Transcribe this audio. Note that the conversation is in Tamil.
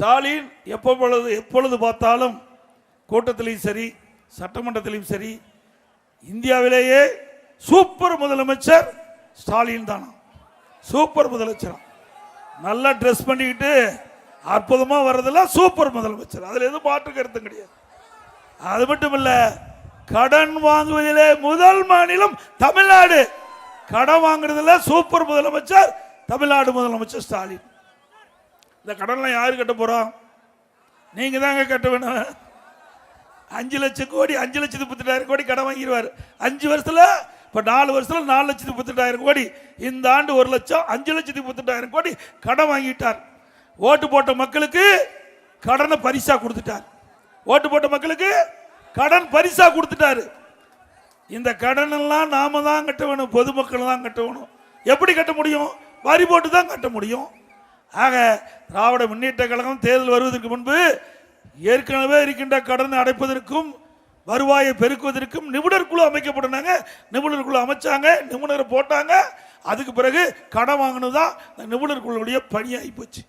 ஸ்டாலின் எப்பொழுது எப்பொழுது பார்த்தாலும் கூட்டத்திலையும் சரி சட்டமன்றத்திலையும் சரி இந்தியாவிலேயே சூப்பர் முதலமைச்சர் ஸ்டாலின் தானா? சூப்பர் முதலமைச்சர்? நல்லா ட்ரெஸ் பண்ணிக்கிட்டு அற்புதமாக வர்றதெல்லாம் சூப்பர் முதலமைச்சர். அதில் எதுவும் மாற்று கருத்தும் கிடையாது. அது மட்டும் இல்லை கடன் வாங்குவதிலே முதல் மாநிலம் தமிழ்நாடு. கடன் வாங்குறதுல சூப்பர் முதலமைச்சர் தமிழ்நாடு முதலமைச்சர் ஸ்டாலின். இந்த கடன்லாம் யார் கட்ட போகிறோம் நீங்கள் தாங்க கட்ட வேணும். அஞ்சு லட்சம் கோடி அஞ்சு லட்சத்து முப்பத்தெட்டாயிரம் கோடி கடன் வாங்கிடுவார் அஞ்சு வருஷத்தில் இப்போ நாலு வருஷத்தில் நாலு லட்சத்து முப்பத்தெட்டாயிரம் கோடி. இந்த ஆண்டு ஒரு லட்சம் அஞ்சு லட்சத்து முப்பத்தெட்டாயிரம் கோடி கடன் வாங்கிட்டார். ஓட்டு போட்ட மக்களுக்கு கடனை பரிசா கொடுத்துட்டார். ஓட்டு போட்ட மக்களுக்கு கடன் பரிசாக கொடுத்துட்டாரு. இந்த கடன் எல்லாம் நாம தான் கட்ட வேணும் பொதுமக்கள் தான் கட்ட வேணும். எப்படி கட்ட முடியும்? வரி போட்டு தான் கட்ட முடியும். ஆக திராவிட முன்னேற்ற கழகம் தேர்தல் வருவதற்கு முன்பு ஏற்கனவே இருக்கின்ற கடனை அடைப்பதற்கும் வருவாயை பெருக்குவதற்கும் நிபுணர் குழு அமைக்கப்பட்டாங்க நிபுணர் குழு அமைச்சாங்க நிபுணரை போட்டாங்க. அதுக்கு பிறகு கடன் வாங்கினது தான் நிபுணர் குழுவுடைய பணியாகி போச்சு.